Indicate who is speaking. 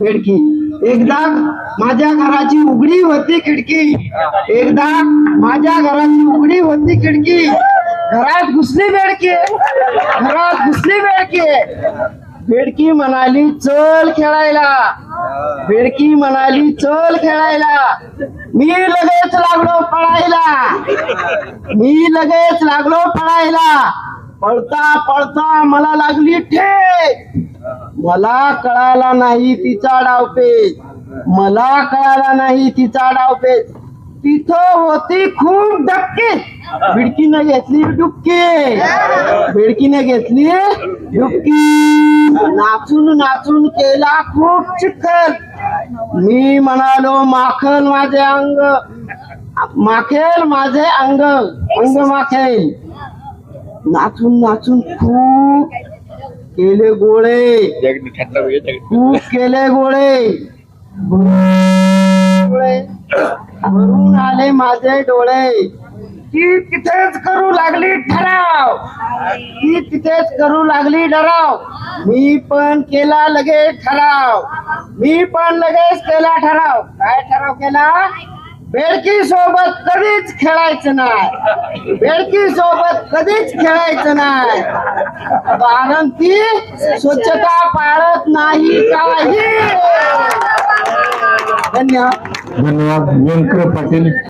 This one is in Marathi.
Speaker 1: खिडकी. एकदा माझ्या घराची उघडी होती खिडकी. एकदा माझ्या घराची उघडी होती खिडकी. घरात घुसली बेडके. घरात घुसली बेडके. बेडकी म्हणाली चल खेळायला. बेडकी म्हणाली चल खेळायला. मी लगेच लागलो पळायला. मी लगेच लागलो पळायला. पळता पळता मला लागली ठेच मला कळाला नाही तिचा डावपेच. मला कळाला नाही तिचा डावपेच. तिथं होती खूप डबकी भिडकीने घेतली डुबकी. भिडकीने घेतली डुबकी. नाचून नाचून केला खूप चिखल. मी म्हणालो माखल माझे अंग. माखेल माझे अंग. अंग माखेल. नाचून नाचून खूप केले गोळे. खूप केले गोळे. गोळे. भरून आले माझे डोळे. ती तिथेच करू लागली ठराव. ती तिथेच करू लागली डराव. मी पण केला लगेच ठराव. मी पण लगेच केला ठराव. काय ठराव केला? बेडकी सोबत कधीच खेळायचं नाही. बेडकी सोबत कधीच खेळायचं नाही. कारण ती स्वच्छता पाळत नाही काही. धन्यवाद.
Speaker 2: धन्यवाद. व्यंकर पाटील.